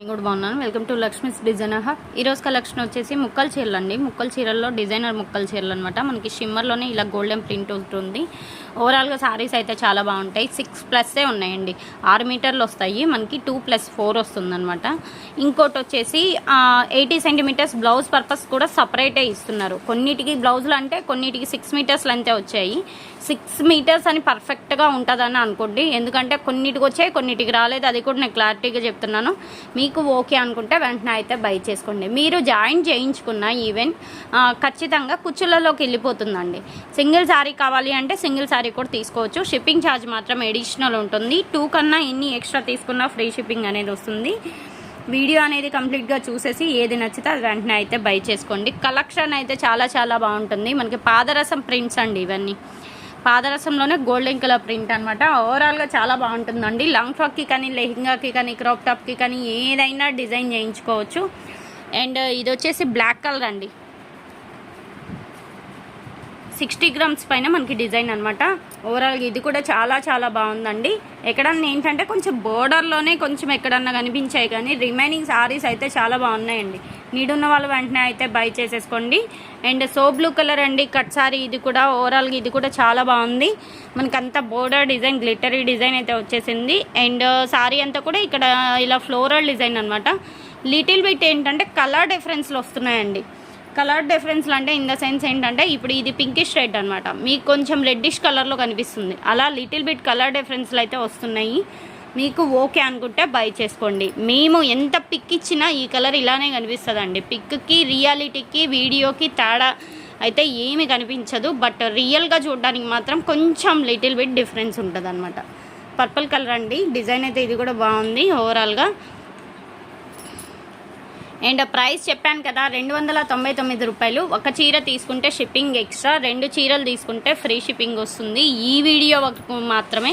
నేను కూడా బాగున్నాను. Welcome to Lakshmi's designer hub ఈ రోజు కలెక్షన్ వచ్చేసి ముక్కల చీరలు అండి ముక్కల చీరల్లో డిజైనర్ ముక్కల చీరలు అనమాట మనకి షిమ్మర్లోనే ఇలా గోల్డెన్ ప్రింట్ ఉంటుంది. ఓవరాల్గా శారీస్ అయితే చాలా బాగుంటాయి. సిక్స్ ప్లస్సే ఉన్నాయండి. ఆరు మీటర్లు వస్తాయి. మనకి టూ ప్లస్ ఫోర్ వస్తుందన్నమాట. ఇంకోటి వచ్చేసి ఎయిటీ సెంటీమీటర్స్ బ్లౌజ్ పర్పస్ కూడా సపరేటే ఇస్తున్నారు. కొన్నిటికి బ్లౌజులు అంటే కొన్నిటికి సిక్స్ మీటర్స్ అంతే వచ్చాయి. సిక్స్ మీటర్స్ అని పర్ఫెక్ట్గా ఉంటుందని అనుకోండి. ఎందుకంటే కొన్నిటికి వచ్చాయి కొన్నిటికి రాలేదు. అది కూడా నేను క్లారిటీగా చెప్తున్నాను. మీకు ఓకే అనుకుంటే వెంటనే అయితే బై చేసుకోండి. మీరు జాయిన్ చేయించుకున్న ఈవెంట్ ఖచ్చితంగా కుచ్చులలోకి వెళ్ళిపోతుందండి. సింగిల్ శారీ కావాలి అంటే సింగిల్ శారీ కూడా తీసుకోవచ్చు. షిప్పింగ్ ఛార్జ్ మాత్రం ఎడిషనల్ ఉంటుంది. టూ కన్నా ఎన్ని ఎక్స్ట్రా తీసుకున్నా ఫ్రీ షిప్పింగ్ అనేది వస్తుంది. వీడియో అనేది కంప్లీట్గా చూసేసి ఏది నచ్చితే అది వెంటనే అయితే బై చేసుకోండి. కలెక్షన్ అయితే చాలా చాలా బాగుంటుంది. మనకి పాదరసం ప్రింట్స్ అండి ఇవన్నీ. పాదరసంలోనే గోల్డెన్ కలర్ ప్రింట్ అనమాట ఓవరాల్గా చాలా బాగుంటుందండి. లాంగ్ ఫ్రాక్కి కానీ లెహింగాకి కానీ క్రాప్ టాప్కి కానీ ఏదైనా డిజైన్ చేయించుకోవచ్చు. అండ్ ఇది వచ్చేసి బ్లాక్ కలర్ అండి. సిక్స్టీ గ్రామ్స్ పైన మనకి డిజైన్ అనమాట ఓవరాల్గా ఇది కూడా చాలా చాలా బాగుందండి. ఎక్కడన్నా ఏంటంటే కొంచెం బోర్డర్లోనే కొంచెం ఎక్కడన్నా కనిపించాయి కానీ రిమైనింగ్ సారీస్ అయితే చాలా బాగున్నాయండి. నీడున్న వాళ్ళు వెంటనే అయితే బై చేసేసుకోండి. అండ్ సో బ్లూ కలర్ అండి కట్ సారీ ఇది కూడా. ఓవరాల్గా ఇది కూడా చాలా బాగుంది. మనకంతా బోర్డర్ డిజైన్ గ్లిటరీ డిజైన్ అయితే వచ్చేసింది. అండ్ సారీ uh, అంతా కూడా ఇక్కడ ఇలా ఫ్లోరల్ డిజైన్ అనమాట లిటిల్ బిట్ ఏంటంటే కలర్ డిఫరెన్స్లు వస్తున్నాయండి. కలర్ డిఫరెన్స్లు అంటే ఇన్ ద సెన్స్ ఏంటంటే ఇప్పుడు ఇది పింకిష్ రెడ్ అనమాట మీకు కొంచెం రెడ్డిష్ కలర్లో కనిపిస్తుంది. అలా లిటిల్ బిట్ కలర్ డిఫరెన్స్లు అయితే వస్తున్నాయి. మీకు ఓకే అనుకుంటే బై చేసుకోండి. మేము ఎంత పిక్ ఇచ్చినా ఈ కలర్ ఇలానే కనిపిస్తుందండి. పిక్కి రియాలిటీకి వీడియోకి తేడా అయితే ఏమి కనిపించదు. బట్ రియల్గా చూడడానికి మాత్రం కొంచెం లిటిల్ బిట్ డిఫరెన్స్ ఉంటుంది పర్పుల్ కలర్ అండి. డిజైన్ అయితే ఇది కూడా బాగుంది. ఓవరాల్గా అండ్ ప్రైస్ చెప్పాను కదా రెండు వందల తొంభై తొమ్మిది రూపాయలు. ఒక చీర తీసుకుంటే షిప్పింగ్ ఎక్స్ట్రా రెండు చీరలు తీసుకుంటే ఫ్రీ షిప్పింగ్ వస్తుంది. ఈ వీడియో మాత్రమే.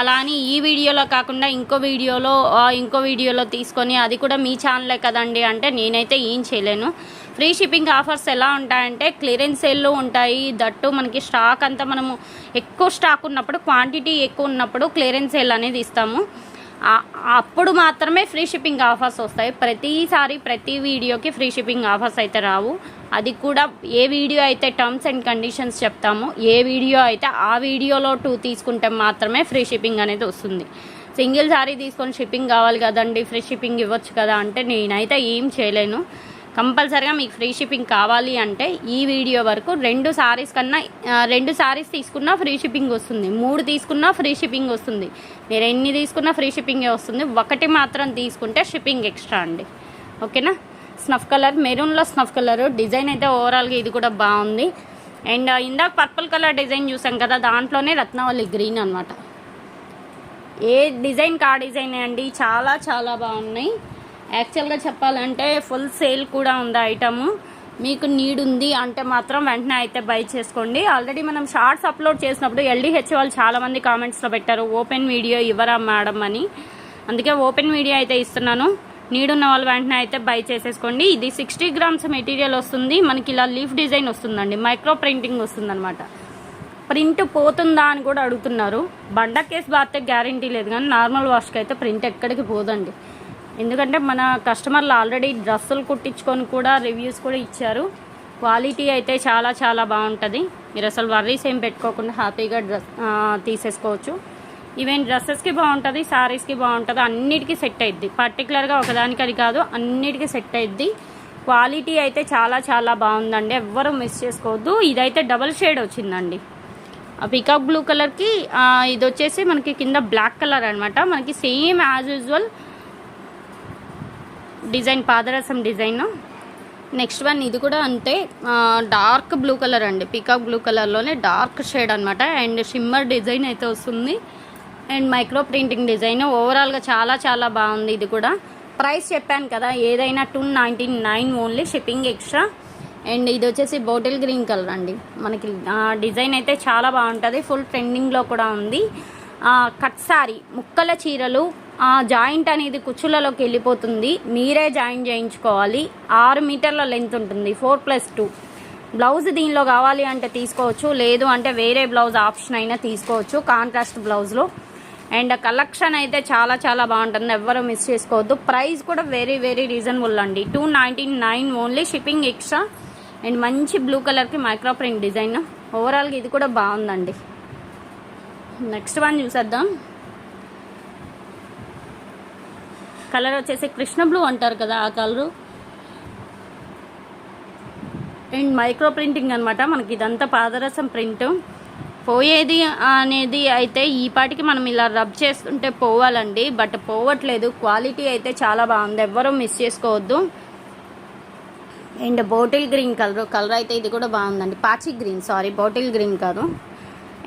అలా అని ఈ వీడియోలో కాకుండా ఇంకో వీడియోలో ఇంకో వీడియోలో తీసుకొని అది కూడా మీ ఛానలే కదండి అంటే నేనైతే ఏం చేయలేను. ఫ్రీ షిప్పింగ్ ఆఫర్స్ ఎలా ఉంటాయంటే క్లియరెన్స్ సేల్లు ఉంటాయి. దట్టు మనకి స్టాక్ అంతా మనము ఎక్కువ స్టాక్ ఉన్నప్పుడు క్వాంటిటీ ఎక్కువ ఉన్నప్పుడు క్లియరెన్స్ సేల్ అనేది ఇస్తాము. అప్పుడు మాత్రమే ఫ్రీ షిప్పింగ్ ఆఫర్స్ వస్తాయి. ప్రతిసారి ప్రతి వీడియోకి ఫ్రీ షిప్పింగ్ ఆఫర్స్ అయితే రావు. అది కూడా ఏ వీడియో అయితే టర్మ్స్ అండ్ కండిషన్స్ చెప్తామో ఏ వీడియో అయితే ఆ వీడియోలో టూ తీసుకుంటే మాత్రమే ఫ్రీ షిప్పింగ్ అనేది వస్తుంది. సింగిల్ సారీ తీసుకొని షిప్పింగ్ కావాలి కదండి ఫ్రీ షిప్పింగ్ ఇవ్వచ్చు కదా అంటే నేనైతే ఏం చేయలేను. కంపల్సరిగా మీకు ఫ్రీ షిప్పింగ్ కావాలి అంటే ఈ వీడియో వరకు రెండు సారీస్ కన్నా రెండు సారీస్ తీసుకున్నా ఫ్రీ షిప్పింగ్ వస్తుంది. మూడు తీసుకున్నా ఫ్రీ షిప్పింగ్ వస్తుంది. మీరు ఎన్ని తీసుకున్నా ఫ్రీ షిప్పింగే వస్తుంది. ఒకటి మాత్రం తీసుకుంటే షిప్పింగ్ ఎక్స్ట్రా అండి. ఓకేనా? స్నఫ్ కలర్ మెరూన్లో స్నఫ్ కలర్. డిజైన్ అయితే ఓవరాల్గా ఇది కూడా బాగుంది. అండ్ ఇందాక పర్పుల్ కలర్ డిజైన్ చూసాం కదా దాంట్లోనే రత్నవల్లి గ్రీన్ అనమాట ఏ డిజైన్ కా డిజైన్ అండి? చాలా చాలా బాగున్నాయి. యాక్చువల్గా చెప్పాలంటే ఫుల్ సేల్ కూడా ఉంది ఐటము మీకు నీడ్ ఉంది అంటే మాత్రం వెంటనే అయితే బై చేసుకోండి. ఆల్రెడీ మనం షార్ట్స్ అప్లోడ్ చేసినప్పుడు ఎల్డీహెచ్ వాళ్ళు చాలామంది కామెంట్స్లో పెట్టారు ఓపెన్ వీడియో ఇవ్వరా మేడం అని. అందుకే ఓపెన్ వీడియో అయితే ఇస్తున్నాను. నీడ్ ఉన్న వాళ్ళు వెంటనే అయితే బై చేసేసుకోండి. ఇది సిక్స్టీ గ్రామ్స్ మెటీరియల్ వస్తుంది. మనకి ఇలా లీఫ్ డిజైన్ వస్తుందండి. మైక్రో ప్రింటింగ్ వస్తుందన్నమాట. ప్రింట్ పోతుందా అని కూడా అడుగుతున్నారు. బండ కేసు బాతే గ్యారంటీ లేదు కానీ నార్మల్ వాష్కి అయితే ప్రింట్ ఎక్కడికి పోదండి. ఎందుకంటే మన కస్టమర్లు ఆల్రెడీ డ్రెస్సులు కుట్టించుకొని కూడా రివ్యూస్ కూడా ఇచ్చారు. క్వాలిటీ అయితే చాలా చాలా బాగుంటుంది. మీరు అసలు వర్రీస్ ఏం పెట్టుకోకుండా హ్యాపీగా డ్రెస్ తీసేసుకోవచ్చు. ఈవెన్ డ్రెస్సెస్కి బాగుంటుంది శారీస్కి బాగుంటుంది అన్నిటికీ సెట్ అయింది పర్టికులర్గా ఒకదానికి అది కాదు అన్నిటికీ సెట్ అయింది క్వాలిటీ అయితే చాలా చాలా బాగుందండి. ఎవ్వరూ మిస్ చేసుకోవద్దు. ఇదైతే డబల్ షేడ్ వచ్చిందండి. ఆ పికాక్ బ్లూ కలర్కి ఇది వచ్చేసి మనకి కింద బ్లాక్ కలర్ అనమాట మనకి సేమ్ యాజ్ యూజువల్ డిజైన్ పాదరసం డిజైన్. నెక్స్ట్ వన్ ఇది కూడా అంతే డార్క్ బ్లూ కలర్ అండి. పికాక్ బ్లూ కలర్లోనే డార్క్ షేడ్ అనమాట అండ్ షిమ్మర్ డిజైన్ అయితే వస్తుంది. And micro printing design. ఓవరాల్గా చాలా చాలా బాగుంది ఇది కూడా. ప్రైస్ చెప్పాను కదా ఏదైనా two ninety nine only shipping extra and ఇది వచ్చేసి బాటిల్ గ్రీన్ కలర్ అండి. మనకి డిజైన్ అయితే చాలా బాగుంటుంది. ఫుల్ ట్రెండింగ్లో కూడా ఉంది. కట్ సారీ ముక్కల చీరలు ఆ, జాయింట్ అనేది కుచ్చులలోకి వెళ్ళిపోతుంది. మీరే జాయిన్ చేయించుకోవాలి. ఆరు మీటర్ల లెంత్ ఉంటుంది. Four plus two. బ్లౌజ్ దీనిలో కావాలి అంటే తీసుకోవచ్చు. లేదు అంటే వేరే బ్లౌజ్ ఆప్షన్ అయినా తీసుకోవచ్చు. కాంట్రాస్ట్ బ్లౌజ్లో. అండ్ కలెక్షన్ అయితే చాలా చాలా బాగుంటుంది. ఎవ్వరు మిస్ చేసుకోవద్దు. ప్రైస్ కూడా వెరీ వెరీ రీజనబుల్ అండి. Two ninety nine only shipping extra. And మంచి బ్లూ కలర్కి మైక్రో ప్రింట్ డిజైన్. ఓవరాల్గా ఇది కూడా బాగుందండి. నెక్స్ట్ వన్ చూసేద్దాం. కలర్ వచ్చేసి కృష్ణ బ్లూ అంటారు కదా ఆ కలరు. అండ్ మైక్రో ప్రింటింగ్ అనమాట మనకి ఇదంతా పాదరసం ప్రింట్. పోయేది అనేది అయితే ఈ పాటికి మనం ఇలా రబ్ చేస్తుంటే పోవాలండి బట్ పోవట్లేదు. క్వాలిటీ అయితే చాలా బాగుంది ఎవ్వరూ మిస్ చేసుకోవద్దు. And bottle green colour colour అయితే ఇది కూడా బాగుందండి. పాచి గ్రీన్ సారీ బాటిల్ గ్రీన్ కాదు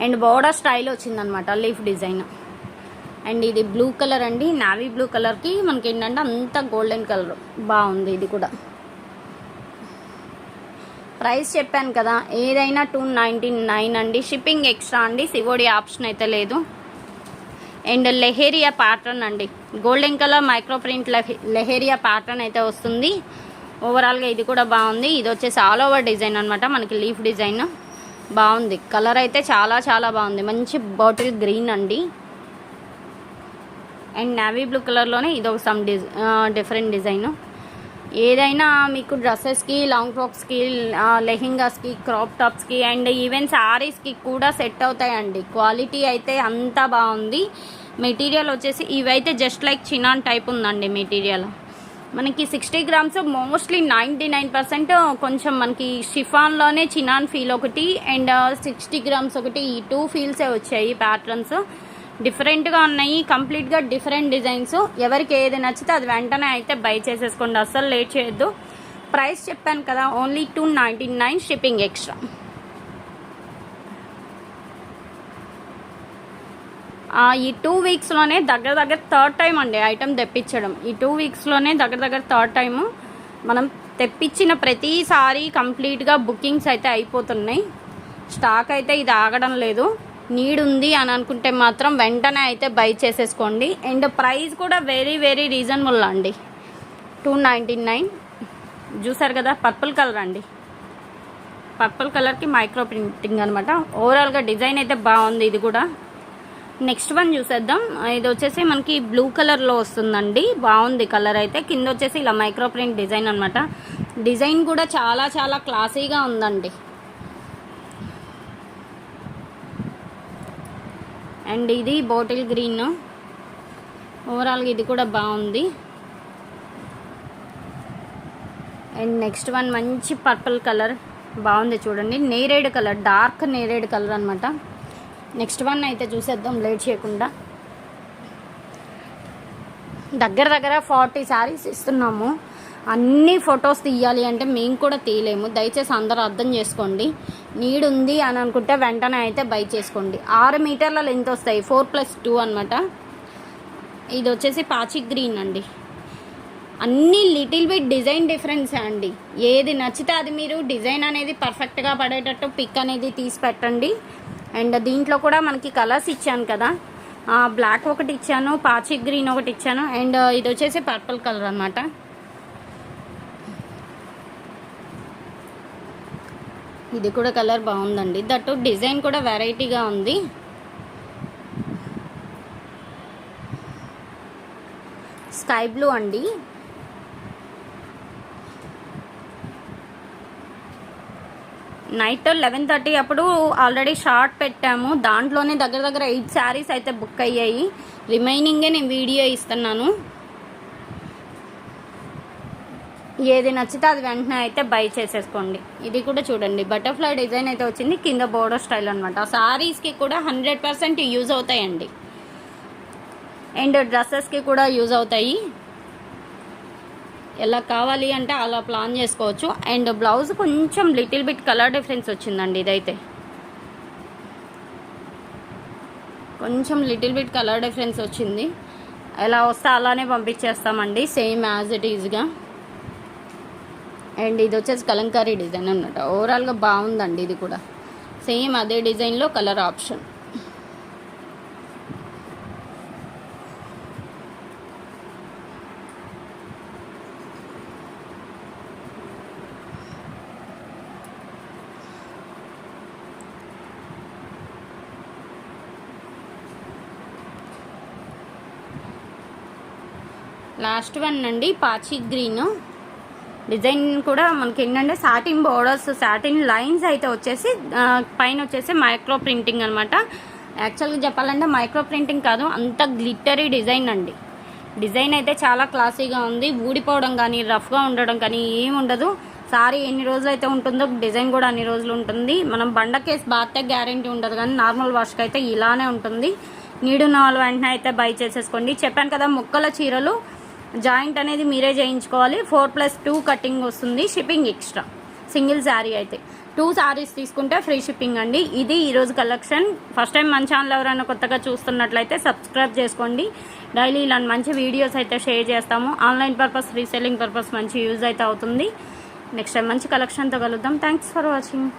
అండ్ బోర్డర్ స్టైల్ వచ్చిందనమాట లీఫ్ డిజైన్. అండ్ ఇది బ్లూ కలర్ అండి. నావీ బ్లూ కలర్కి మనకి ఏంటంటే అంత గోల్డెన్ కలర్ బాగుంది ఇది కూడా. ప్రైస్ చెప్పాను కదా ఏదైనా టూ నైంటీ నైన్ అండి. షిప్పింగ్ ఎక్స్ట్రా అండి. సివోడి ఆప్షన్ అయితే లేదు. అండ్ లెహేరియా ప్యాటర్న్ అండి. Golden colour micro print leheriya pattern అయితే వస్తుంది. ఓవరాల్గా ఇది కూడా బాగుంది. ఇది వచ్చేసి ఆల్ ఓవర్ డిజైన్ అనమాట మనకి లీఫ్ డిజైన్ బాగుంది. కలర్ అయితే చాలా చాలా బాగుంది. మంచి బాటిల్ గ్రీన్ అండి. అండ్ నావీ బ్లూ కలర్లోనే ఇది ఒక సమ్ డిజ్ డిఫరెంట్ డిజైన్ ఏదైనా మీకు డ్రెస్సెస్కి లాంగ్ ఫ్రాక్స్కి లెహెంగాస్కి క్రాప్ టాప్స్కి అండ్ ఈవెన్ శారీస్కి కూడా సెట్ అవుతాయండి. క్వాలిటీ అయితే అంతా బాగుంది. మెటీరియల్ వచ్చేసి ఇవైతే జస్ట్ లైక్ చినాన్ టైప్ ఉందండి మెటీరియల్ మనకి sixty grams mostly ninety nine percent కొంచెం మనకి షిఫాన్లోనే చినాన్ ఫీల్ ఒకటి అండ్ సిక్స్టీ గ్రామ్స్ ఒకటి ఈ టూ ఫీల్సే వచ్చాయి ప్యాటర్న్స్ డిఫరెంట్గా ఉన్నాయి కంప్లీట్గా డిఫరెంట్ డిజైన్స్. ఎవరికి ఏది నచ్చితే అది వెంటనే అయితే బై చేసేసుకోండి. అస్సలు లేట్ చేయొద్దు. ప్రైస్ చెప్పాను కదా only two ninety nine shipping extra. ఈ టూ వీక్స్లోనే దగ్గర దగ్గర థర్డ్ టైం అండి ఐటమ్ తెప్పించడం. ఈ టూ వీక్స్లోనే దగ్గర దగ్గర థర్డ్ టైము. మనం తెప్పించిన ప్రతిసారి కంప్లీట్గా బుకింగ్స్ అయితే అయిపోతున్నాయి. స్టాక్ అయితే ఇది ఆగడం లేదు. నీడ్ ఉంది అని అనుకుంటే మాత్రం వెంటనే అయితే బై చేసేసుకోండి. అండ్ ప్రైస్ కూడా వెరీ వెరీ రీజనబుల్ అండి. Two ninety nine. చూసారు కదా పర్పుల్ కలర్ అండి. పర్పుల్ కలర్కి మైక్రో ప్రింటింగ్ అనమాట ఓవరాల్గా డిజైన్ అయితే బాగుంది ఇది కూడా. నెక్స్ట్ వన్ చూసేద్దాం. ఇది వచ్చేసి మనకి బ్లూ కలర్లో వస్తుందండి. బాగుంది కలర్ అయితే. కింద వచ్చేసి ఇలా మైక్రో ప్రింట్ డిజైన్ అనమాట డిజైన్ కూడా చాలా చాలా క్లాసీగా ఉందండి. అండ్ ఇది బాటిల్ గ్రీన్. ఓవరాల్గా ఇది కూడా బాగుంది. అండ్ నెక్స్ట్ వన్ మంచి పర్పుల్ కలర్ బాగుంది చూడండి. నేరేడ్ కలర్ డార్క్ నేరేడ్ కలర్ అనమాట నెక్స్ట్ వన్ అయితే చూసేద్దాం లేట్ చేయకుండా. దగ్గర దగ్గర ఫార్టీ శారీస్ ఇస్తున్నాము. అన్ని ఫొటోస్ తీయాలి అంటే మేము కూడా తీయలేము. దయచేసి అందరూ అర్థం చేసుకోండి. నీడ్ ఉంది అని అనుకుంటే వెంటనే అయితే బై చేసుకోండి. ఆరు మీటర్ల లెంత్ వస్తాయి. ఫోర్ ప్లస్ టూ అనమాట ఇది వచ్చేసి పాచి గ్రీన్ అండి. అన్ని లిటిల్ బిట్ డిజైన్ డిఫరెన్స్ అండి. ఏది నచ్చితే అది మీరు డిజైన్ అనేది పర్ఫెక్ట్గా పడేటట్టు పిక్ అనేది తీసి పెట్టండి. అండ్ దీంట్లో కూడా మనకి కలర్స్ ఇచ్చాను కదా. బ్లాక్ ఒకటి ఇచ్చాను పాచి గ్రీన్ ఒకటి ఇచ్చాను. అండ్ ఇది వచ్చేసి పర్పుల్ కలర్ అనమాట ఇది కూడా కలర్ బాగుందండి. దట్టు డిజైన్ కూడా వెరైటీగా ఉంది. స్కై బ్లూ అండి. నైట్ లెవెన్ థర్టీ అప్పుడు ఆల్రెడీ షార్ట్ పెట్టాము. దాంట్లోనే దగ్గర దగ్గర ఎయిట్ శారీస్ అయితే బుక్ అయ్యాయి. రిమైనింగే నేను వీడియో ఇస్తున్నాను. ఏది నచ్చితే అది వెంటనే అయితే బై చేసేసుకోండి. ఇది కూడా చూడండి బటర్ఫ్లై డిజైన్ అయితే వచ్చింది కింద బోర్డర్ స్టైల్ అనమాట శారీస్కి కూడా హండ్రెడ్ పర్సెంట్ యూజ్ అవుతాయండి. అండ్ డ్రెస్సెస్కి కూడా యూజ్ అవుతాయి. ఎలా కావాలి అంటే అలా ప్లాన్ చేసుకోవచ్చు. అండ్ బ్లౌజ్ కొంచెం లిటిల్ బిట్ కలర్ డిఫరెన్స్ వచ్చిందండి ఇదైతే. కొంచెం లిటిల్ బిట్ కలర్ డిఫరెన్స్ వచ్చింది. ఎలా వస్తే అలానే పంపించేస్తామండి సేమ్ యాజ్ ఇట్ ఈజ్గా అండ్ ఇది వచ్చేసి కలంకారీ డిజైన్ అనమాట ఓవరాల్గా బాగుందండి ఇది కూడా. సేమ్ అదే డిజైన్లో కలర్ ఆప్షన్. లాస్ట్ వన్ అండి పాచి గ్రీన్ డిజైన్ కూడా మనకి ఏంటంటే సాటిన్ బోర్డర్స్ సాటిన్ లైన్స్ అయితే వచ్చేసి పైన వచ్చేసి మైక్రో ప్రింటింగ్ అనమాట యాక్చువల్గా చెప్పాలంటే మైక్రో ప్రింటింగ్ కాదు అంత గ్లిటరీ డిజైన్ అండి. డిజైన్ అయితే చాలా క్లాసీగా ఉంది. ఊడిపోవడం కానీ రఫ్గా ఉండడం కానీ ఏమి ఉండదు. సారీ ఎన్ని రోజులు అయితే ఉంటుందో డిజైన్ కూడా అన్ని రోజులు ఉంటుంది. మనం బండ కేసు బాతే గ్యారంటీ ఉండదు కానీ నార్మల్ వాష్కి అయితే ఇలానే ఉంటుంది. నీడున్న వాళ్ళు వెంటనే అయితే బై చేసేసుకోండి. చెప్పాను కదా ముక్కల చీరలు జాయింట్ అనేది మీరే చేయించుకోవాలి. ఫోర్ ప్లస్ టూ కటింగ్ వస్తుంది షిప్పింగ్ ఎక్స్ట్రా. సింగిల్ శారీ అయితే. టూ శారీస్ తీసుకుంటే ఫ్రీ షిప్పింగ్ అండి. ఇది ఈరోజు కలెక్షన్. ఫస్ట్ టైం మన ఛానల్ ఎవరైనా కొత్తగా చూస్తున్నట్లయితే సబ్స్క్రైబ్ చేసుకోండి. డైలీ ఇలాంటి మంచి వీడియోస్ అయితే షేర్ చేస్తాము. ఆన్లైన్ పర్పస్ రీసెల్లింగ్ పర్పస్ మంచి యూజ్ అయితే అవుతుంది. నెక్స్ట్ టైం మంచి కలెక్షన్తో కలుద్దాం. Thanks for watching.